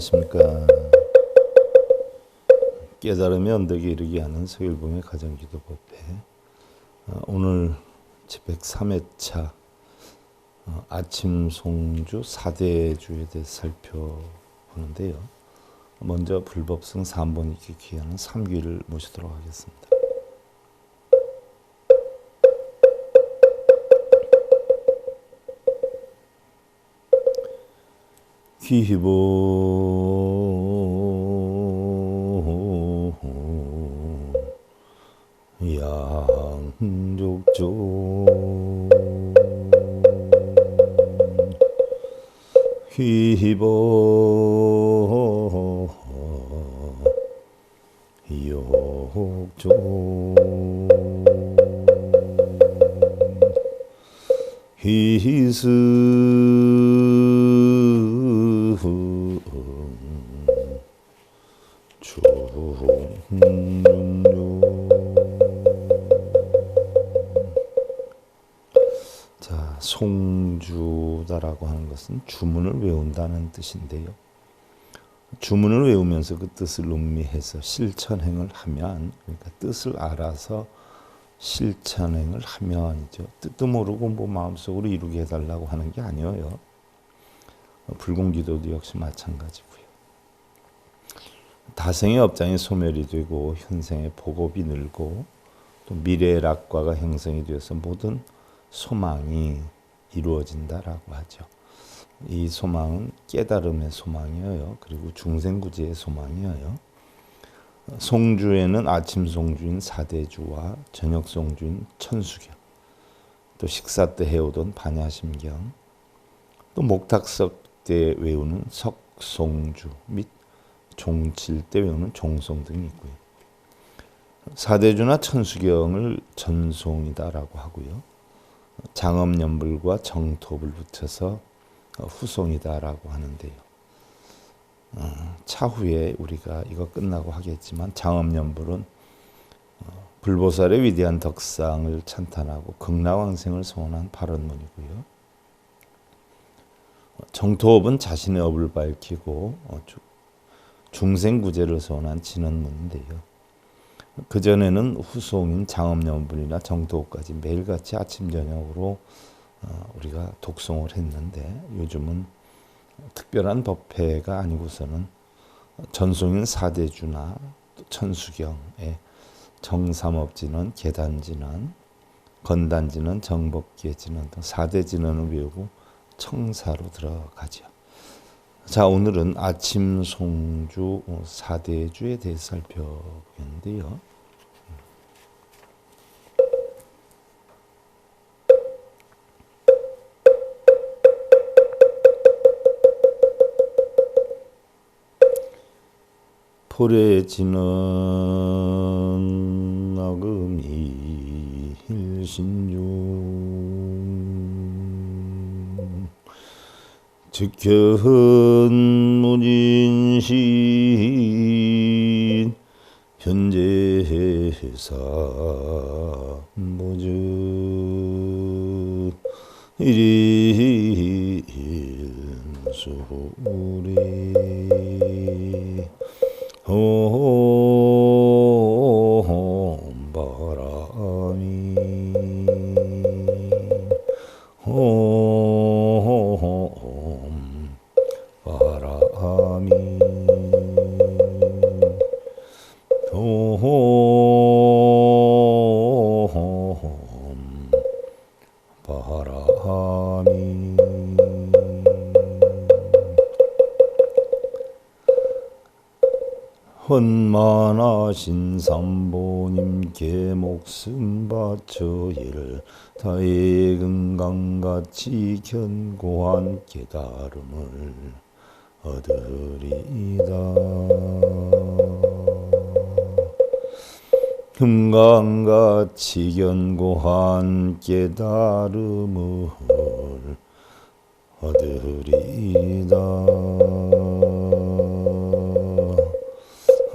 안녕하십니까. 깨달음의 언덕에 이르게 하는 서일봉의 가정기도법회 어, 오늘 103회차 어, 아침 송주 4대주에 대해 살펴보는데요. 먼저 불법성 3번 있게 귀하는 3귀를 모시도록 하겠습니다. 귀보 양족종 휘보 욕종 희스 것은 주문을 외운다는 뜻인데요. 주문을 외우면서 그 뜻을 음미해서 실천행을 하면, 그러니까 뜻을 알아서 실천행을 하면이죠. 뜻도 모르고 뭐 마음속으로 이루게 해달라고 하는 게 아니에요. 불공기도도 역시 마찬가지고요. 다생의 업장이 소멸이 되고 현생의 복업이 늘고 또 미래의 낙과가 형성이 되어서 모든 소망이 이루어진다라고 하죠. 이 소망은 깨달음의 소망이에요. 그리고 중생구제의 소망이에요. 송주에는 아침 송주인 사대주와 저녁 송주인 천수경, 또 식사 때 해오던 반야심경, 또 목탁석 때 외우는 석송주 및 종칠 때 외우는 종송 등이 있고요. 사대주나 천수경을 전송이다라고 하고요. 장엄연불과 정톱을 붙여서 후송이다라고 하는데요. 어, 차후에 우리가 이거 끝나고 하겠지만 장엄연불은 어, 불보살의 위대한 덕상을 찬탄하고 극락왕생을 소원한 발언문이고요. 정토업은 자신의 업을 밝히고 어, 중생구제를 소원한 진언문인데요. 그 전에는 후송인 장엄연불이나 정토업까지 매일같이 아침 저녁으로 우리가 독송을 했는데 요즘은 특별한 법회가 아니고서는 전송인 사대주나 천수경의 정삼업진은 계단진은 건단진은 정법계진은 등 사대진언을 외우고 청사로 들어가죠. 자 오늘은 아침 송주 사대주에 대해 살펴보겠는데요. 포래지는 나금이 일신중 즉현 무진신 현재사 모주 일수 헌만하신 삼보님께 목숨 바쳐 일 다의 금강같이 견고한 깨달음을 얻으리이다. 금강같이 견고한 깨달음을 얻으리이다.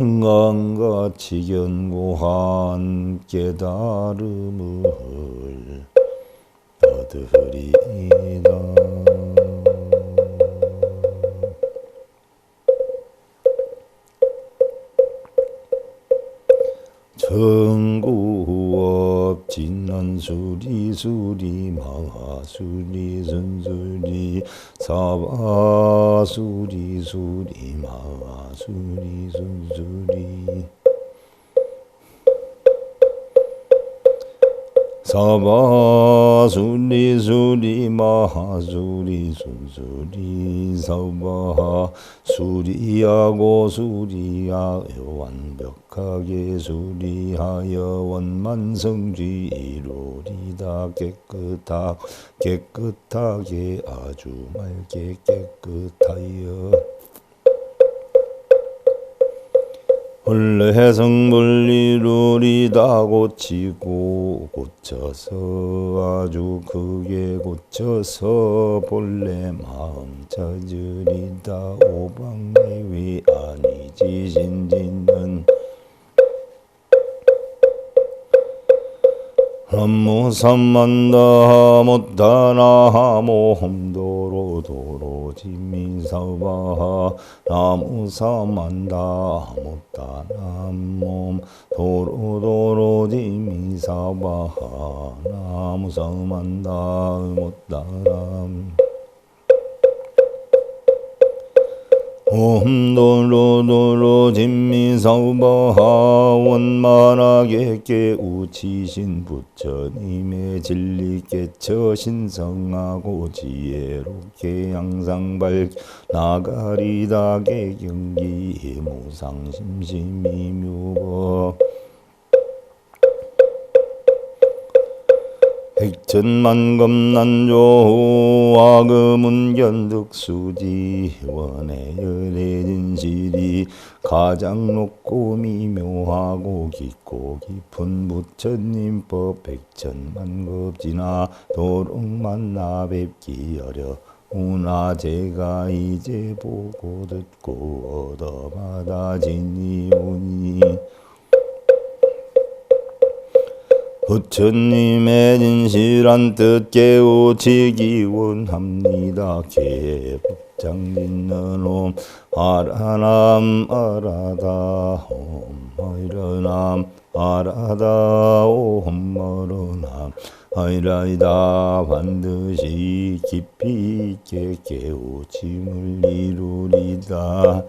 흥강같이 견고한 깨달음을 얻으리이다. 진난수리 수리 마수리 순수리 사바수리 수리 마수리 순수리. 사바 수리 수리 마하 수리 순수리 사바 수리하고 수리하여 완벽 하게 수리하여 원만성지 이루리다. 깨끗하 깨끗하게 아주 맑게 깨끗하여. 원래 해성분리루리다. 고치고 고쳐서 아주 크게 고쳐서 본래 마음 찾으리다. 오방내위 아니지? 신진은 남무삼만다 못다나 모험도로 도로지미사바 나무 삼만다 못다남몸 도로도로지미사바 나무 삼만다 못다남 옴도로도로 진미사우바하 원만하게 깨우치신 부처님의 진리 깨쳐 신성하고 지혜롭게 항상 밝 나가리다 개경기 무상심심이 묘법 백천만검난조 와금운견득수지 원의 열의 진실이 가장 높고 미묘하고 깊고 깊은 부처님법 백천만급 지나 도록 만나 뵙기 어려 우나 제가 이제 보고 듣고 얻어받아 지니 오니 부처님의 진실한 뜻 깨우치기 원합니다. 개복장짓는 옴 아라남 아라다 옴 아이라남 아라다 옴 머르남 아이라이다 반드시 깊이 있게 깨우침을 이루리다.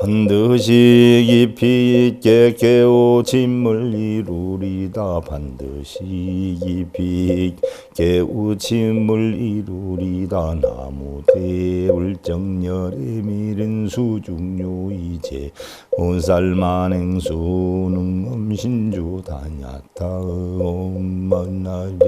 반드시 깊이 있게 깨우침을 이루리다. 반드시 깊이 깨우침을 이루리다. 나무 대울 정열의 미른 수중요 이제 온살만행 수 능 엄신주 다냐타 엄만나리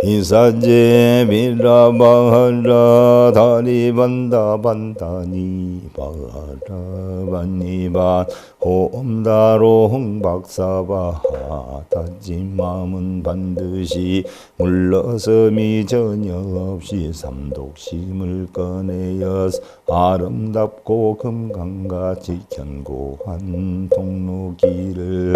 이사제 미라바라 다리반다 반다니 바라 반니반 호엄다로 홍박사바하 다진 마음은 반드시 물러섬이 전혀 없이 삼독심을 꺼내어 아름답고 금강같이 견고한 통로길을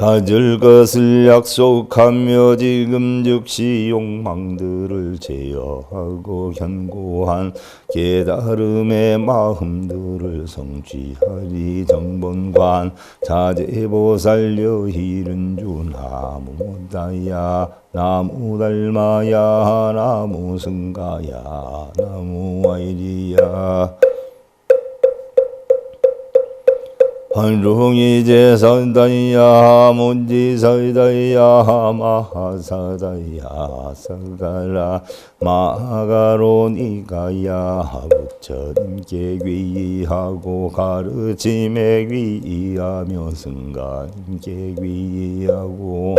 찾을 것을 약속하며 지금 즉시 욕망들을 제어하고 견고한 깨달음의 마음들을 성취하리. 정본관 자제보살여 이른주 나무다야 나무달마야 나무승가야 나무와이리야 한종이 제선다야 문지설다야 마하사다야 사가라 마가로니가야 부처님께 귀의하고 가르침에 귀의하며 승가님께 귀의하고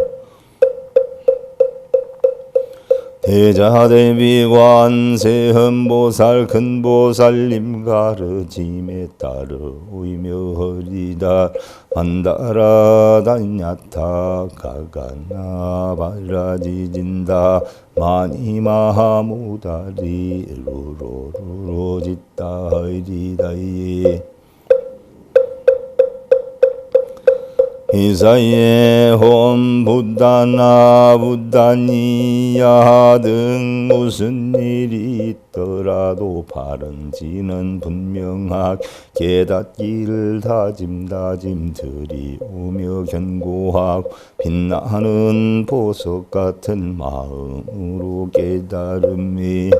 대자대비관 세흠보살 큰보살님 가르침에 따르 위묘허리다 만다라 다냐타 가가나 바라지진다 마니마하무다리 루로루로 짓다 허리다이 이사예 홈 부다나 부다니야 등 무슨 일이 있더라도 바른지는 분명하게 깨닫기를 다짐 다짐 들이오며 견고하고 빛나는 보석 같은 마음으로 깨달음이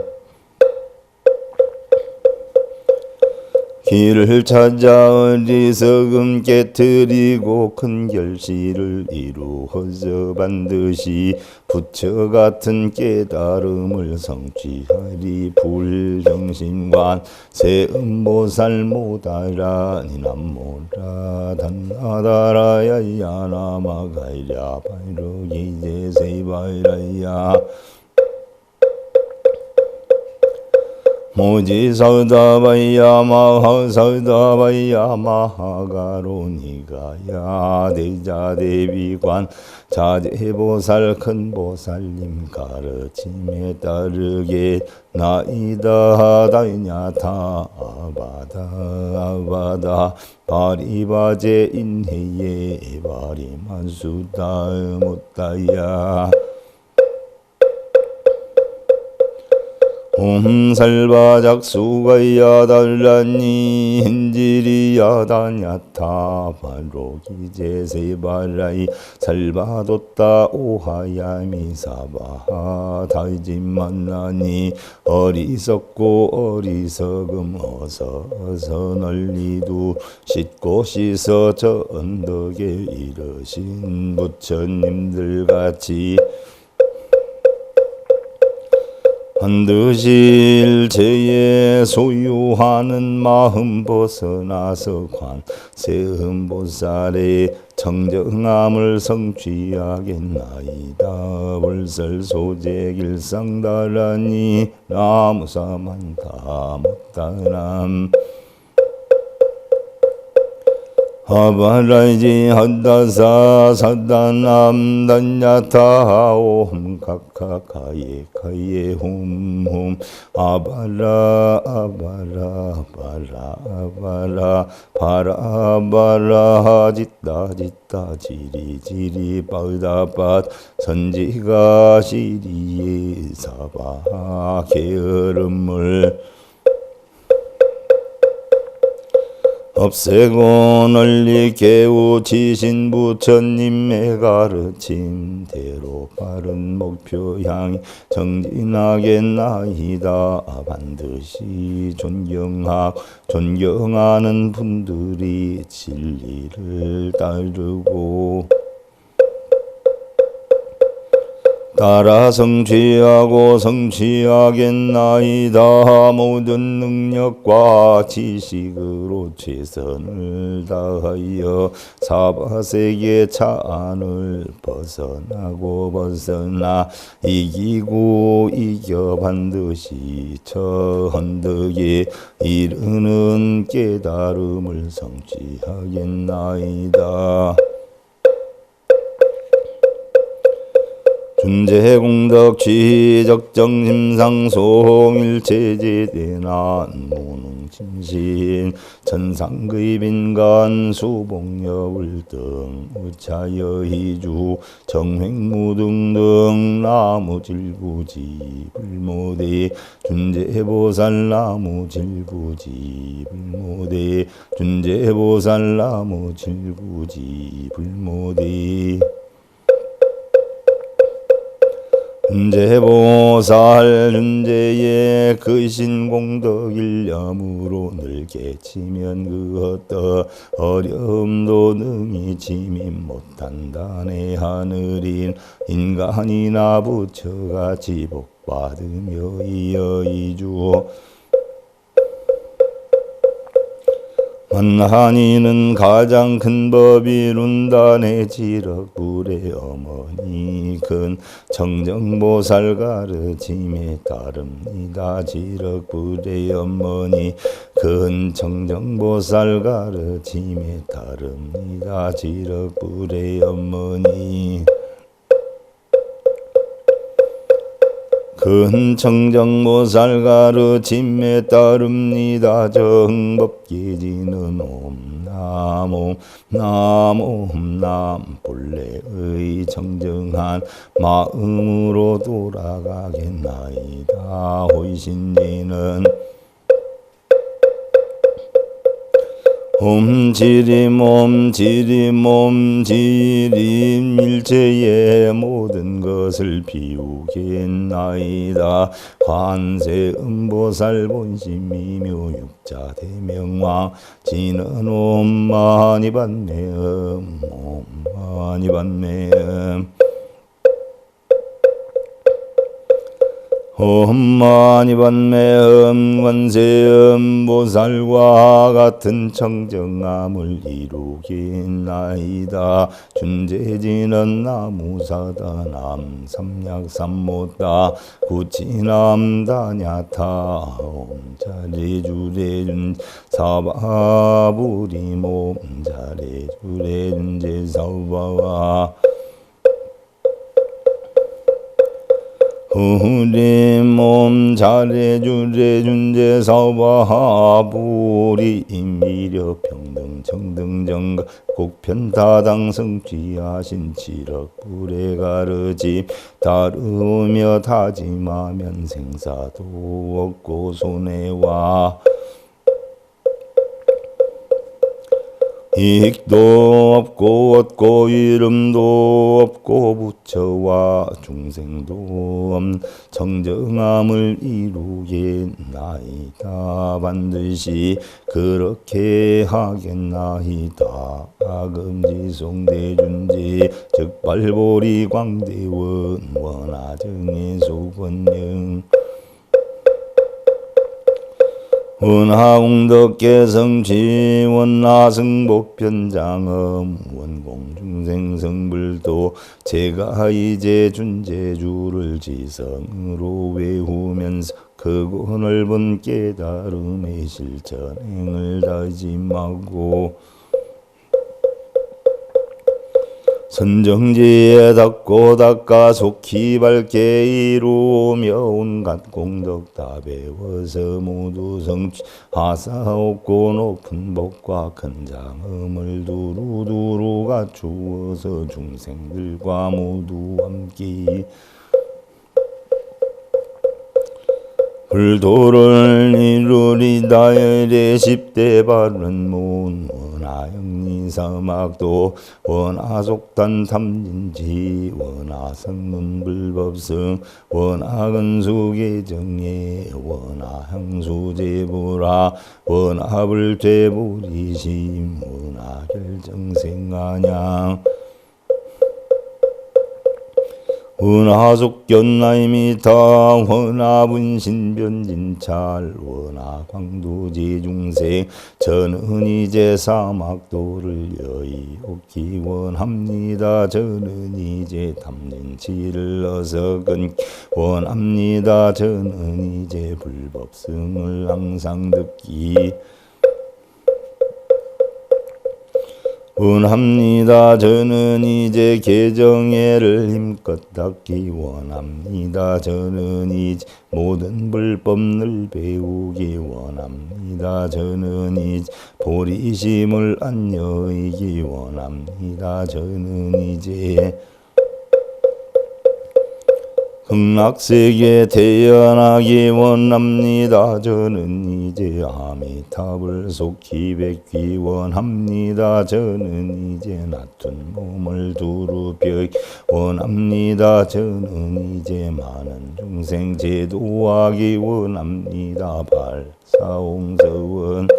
길을 찾아 어리석음 깨뜨리고 큰 결실을 이루어서 반드시 부처 같은 깨달음을 성취하리. 불정신관 세음보살 모다라 니 남모라 단나다라야야 나마가이랴. 바이로기제 세바이라야 모지 서다바야 마하 서다바야 마하가로니가야 대자대비관 자제보살 큰보살님 가르침에 따르게 나이다 다이냐타 아바다 아바다. 바리바제 인해예 바리만수다 못다야 옴살바작수가야 달라니 힌지리야 다냐타 바로기제세바라이 살바뒀다 오하야미사바 다이지만나니 어리석고 어리석음 어서 어서 널리두 씻고 씻어 저 언덕에 이르신 부처님들 같이 한드실 제에 소유하는 마음 벗어나서 관세음보살의 정정함을 성취하겠나이다. 불설 소재길상다라니 나무사만다 못다람 아바라이지 한다사 사다남 단야타 옴 카카카예 카예 홈홈 아바라 아바라 바라 아바라. 바라 바라. 짓다 짓다 지리 지리. 바으다밭. 선지가 시리에 사바. 게으름을 없애고 널리 깨우치신 부처님의 가르침대로 바른 목표 향이 정진하겠나이다. 반드시 존경하 존경하는 분들이 진리를 따르고 따라 성취하고 성취하겠나이다 모든 능력과 지식으로 최선을 다하여 사바세계 차안을 벗어나고 벗어나 이기고 이겨 반드시 저 언덕에 이르는 깨달음을 성취하겠나이다. 준재공덕 취적정심상 송일체제대난 무능심신 천상의빈간 수복여울등 우차여희주 정횡무등등 나무질부지 불모대 준재보살 나무질부지 불모대 준재보살 나무질부지 불모대 은재보살 은재의 그 신 공덕일념으로 늘게 치면 그 어떠 어려움도 능히 지민 못한다 내 하늘인 인간이나 부처같이 복받으며 이어 이주 만한이는 가장 큰 법이룬다 내 지럭불의 어머니 큰 정정보살 가르침에 따릅니다. 지럭불의 어머니 큰 정정보살 가르침에 따릅니다. 지럭불의 어머니 큰 청정모살 가르침에 따릅니다. 정법기지는 옴나무 나무 남 본래의 정정한 마음으로 돌아가겠나이다. 호이신지는 옴지림 옴지림 옴지림 일체의 모든 것을 비우겠나이다. 관세 음보살 본심이묘 육자 대명왕 지는 옴마니 반매음 옴마니 반매 험마니 반매음 관세음 보살과 같은 청정함을 이루겠나이다. 준재지는 나무사다 남 삼약삼모다. 구치남 다냐타 옴자리주레준 사바부리모 자레주레준 제사바와 우리 몸 잘해주래 준재 사바하부리 임미려 평등 정등 정가 곡편다당 성취하신 지력 불에 가르지 다루며 다짐하면 생사도 없고 손해와 익도 없고 얻고 이름도 없고 부처와 중생도 없 정정함을 이루겠나이다. 반드시 그렇게 하겠나이다. 아금지송대준지 즉발보리 광대원 원하정의 수건영 원하공덕계성 지 원하승복변장엄 원공중생성불도 제가 이제 준제주를 지성으로 외우면서 크고 넓은 깨달음의 실천행을 다짐하고 선정지에 닦고 닦아 속히 밝게 이루며 온갖 공덕 다 배워서 모두 성취 하사 없고 높은 복과 큰 장엄을 두루두루 갖추어서 중생들과 모두 함께 불도를 이루리다 열의 십대 바른 문 원하영리 사막도 원하속단 탐진지 원하성문 불법성 원하근수계정예 원하향수제부라 원하불죄부리심 원하결정생안양 은하속견나이미타 원하 분신변진찰. 원하 광도제중생 저는 이제 사막도를 여의 얻기 원합니다. 저는 이제 탐진치를 어서 끈 원합니다. 저는 이제 불법성을 항상 듣기 원합니다. 저는 이제 개정애를 힘껏 닦기 원합니다. 저는 이제 모든 불법을 배우기 원합니다. 저는 이제 보리심을 안여이기 원합니다. 저는 이제 극락세계 태어나기 원합니다. 저는 이제 아미탑을 속히 뵙기 원합니다. 저는 이제 낮은 몸을 두루 펴기 원합니다. 저는 이제 많은 중생 제도하기 원합니다. 발사홍서원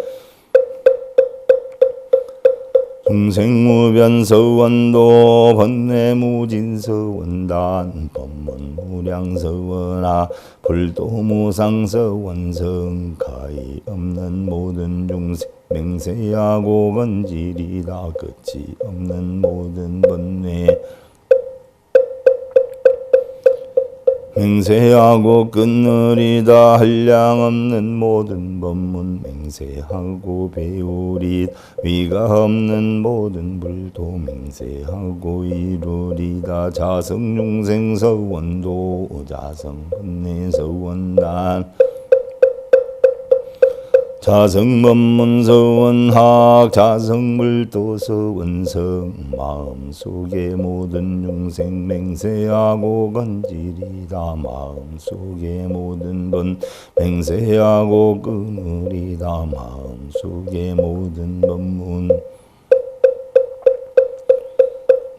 중생무변서원도 번뇌무진서원단 법문무량서원아 불도무상서원성 가히 없는 모든 중생 맹세하고 건질이다. 끝이 없는 모든 번뇌 맹세하고 끊으리다 한량 없는 모든 법문 맹세하고 배우리 위가 없는 모든 불도 맹세하고 이루리다. 자성중생 서원도 자성 번뇌 서원단 자성법문서원학 자성불도서원성 마음속에 모든 용생 맹세하고 건지리다. 마음속에 모든 번 맹세하고 끊으리다. 마음속에 모든 법문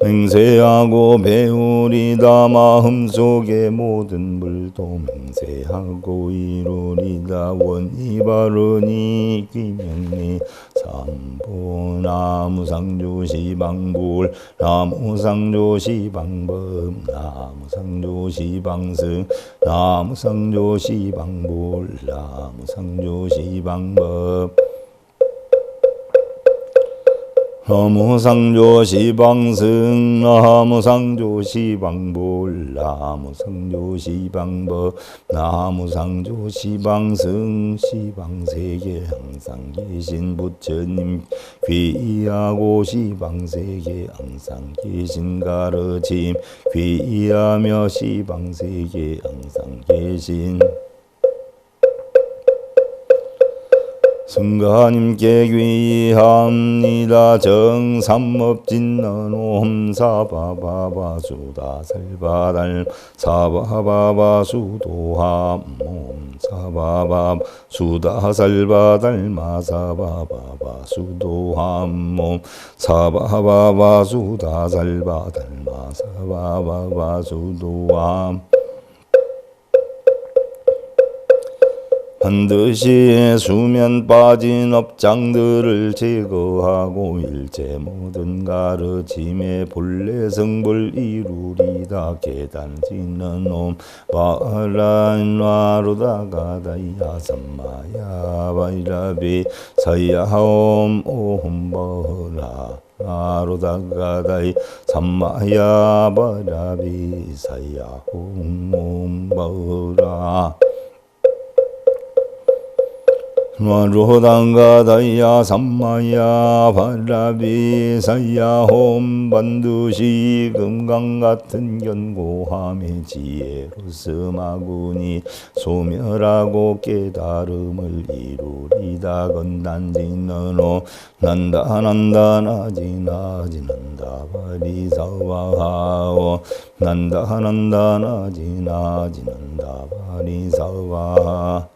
맹세하고 배우리다 마음속에 모든 불도 맹세하고 이루리다. 원이 바르니 귀명리 삼보 나무상조시방불 나무상조시방법 나무상조시방승 나무상조시방불 나무상조시방법 나무상조 시방승 나무상조 시방볼 나무상조 시방법 나무상조 시방승 시방세계 항상 계신 부처님 귀하고 시방세계 항상 계신 가르침 귀하며 시방세계 항상 계신 승가님께 귀합니다. 정삼업진너놈 사바바바 수다 살바달 사바바바 수도함 몸 사바바 수다 살바달 마사바바바 수도함 몸 사바바바 수다 살바달 마사바바바 수도함 반드시 수면 빠진 업장들을 제거하고 일체 모든 가르침의 본래 성불 이루리다. 계단지는 옴 바란와루다가다야. 삼마야 바이라비 사야옴 옴버라. 아로다가다이 삼마야 바라비 사야옴 옴버 라 와로당가다야 삼마야 바라비사야 홈 반드시 금강 같은 견고함의 지혜로서 마구니. 소멸하고 깨달음을 이루리다. 건단지는 오 난다 난다 나지 나지 난다 바리사와하오. 난다 난다 나지 나지 난다 바리사와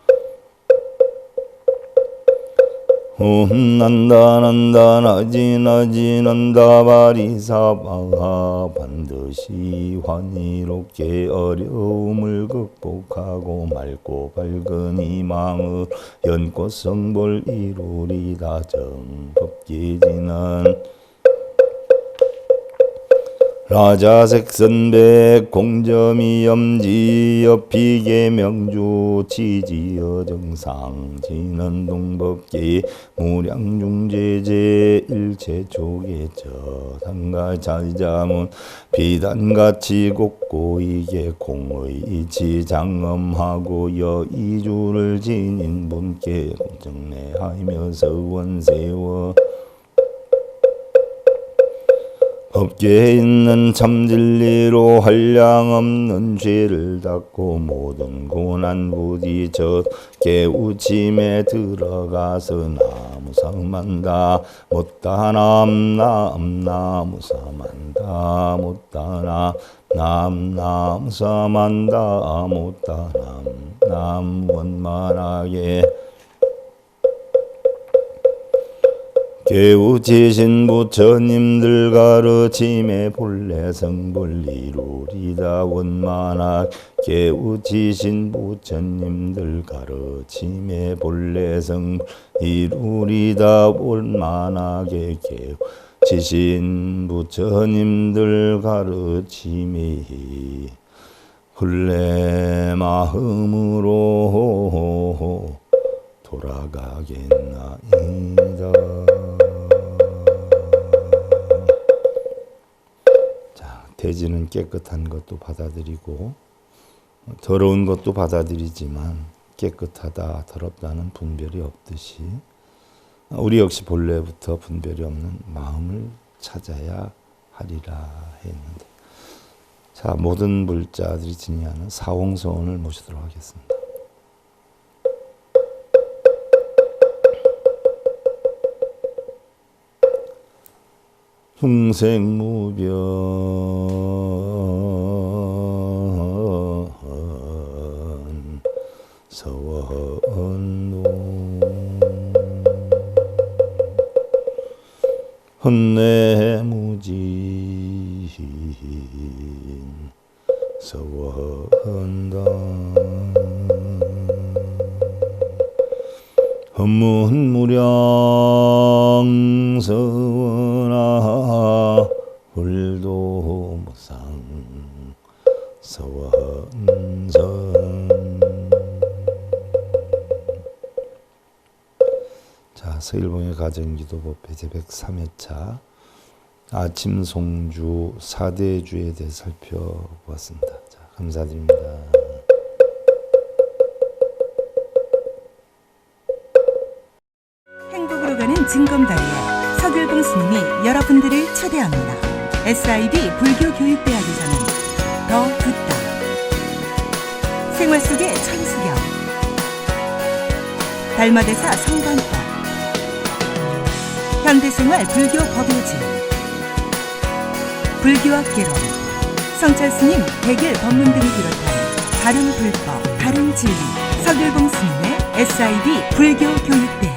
옴 난다 난다 나지 나지 난다 바리사바하 반드시 환희롭게 어려움을 극복하고 맑고 밝은 희망을 연꽃 성볼 이루리다. 정법계지는 라자색선백 공점이 염지 옆이계 명주 치지여 정상 지는 동법계 무량중제제 일체 조계저 상가 자자문 비단같이 곱고 이게 공의 이치 장엄하고 여이주를 지닌 분께 공정내하면서 원세워 업계에 있는 참진리로 한량 없는 죄를 닦고 모든 고난 부딪혀 깨우침에 들어가서 나무사만다. 못다 남남 나무사만다. 못다 남 남나무사만다. 못다 남 남 원만하게 개우치신 부처님들 가르침에 본래 성불 이루리다 원만하 개우치신 부처님들 가르침에 본래 성불 이루리다 원만하게 개우치신 부처님들 가르침이 본래 마음으로 돌아가겠나이다. 자, 대지는 깨끗한 것도 받아들이고 더러운 것도 받아들이지만 깨끗하다, 더럽다는 분별이 없듯이 우리 역시 본래부터 분별이 없는 마음을 찾아야 하리라 했는데 자 모든 물자들이 진리하는 사홍서원을 모시도록 하겠습니다. 흉생무변 서원노 헌내무진. 서원다 헌문무량 서 가정기도법 배제백 3회차 아침 송주 사대주에 대해 살펴보았습니다. 자, 감사드립니다. SIB 불교교육대학에서는 더 듣다. 생활 속의 천수경. 달마대사 성관법. 현대생활 불교 법요지. 불교학 개론. 성찰 스님 백일 법문 등을 비롯한 다른 불법, 다른 진리. 서길봉 스님의 SIB 불교 교육대학.